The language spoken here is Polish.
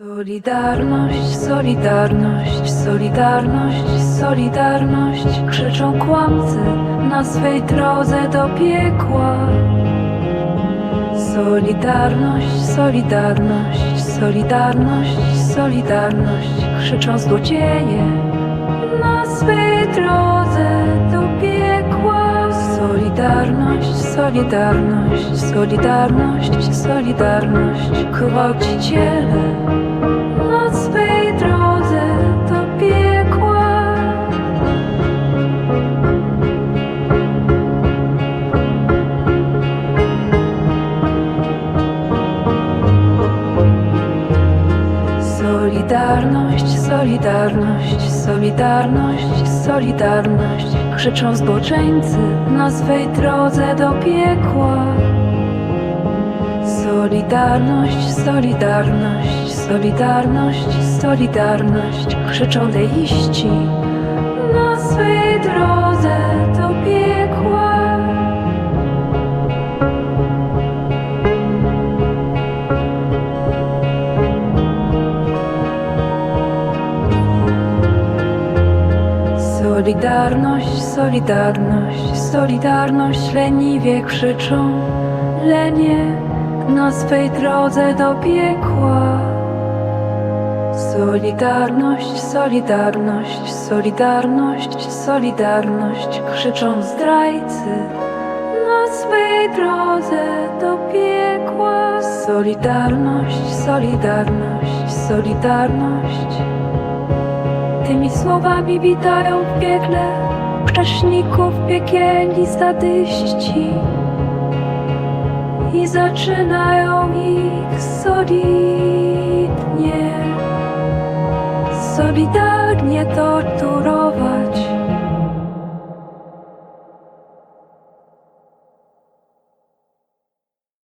Solidarność, solidarność, solidarność, solidarność. Krzyczą kłamcy na swej drodze do piekła. Solidarność, solidarność, solidarność, solidarność. Krzyczą złodzieje na swej drodze Solidarność, solidarność, solidarność, Gwałciciele na swej drodze do piekła. Solidarność, solidarność, solidarność, solidarność Krzyczą zboczeńcy na swej drodze do piekła. Solidarność, solidarność, solidarność, solidarność Krzyczą deiści na swej drodze Solidarność, solidarność, solidarność leniwie krzyczą. Lenie na swej drodze do piekła. Solidarność, solidarność, solidarność, solidarność Krzyczą zdrajcy na swej drodze do piekła. Solidarność, solidarność, solidarność słowami witają w piekle Grzeszników piekielni sadyści I zaczynają ich solidnie. Solidarnie torturować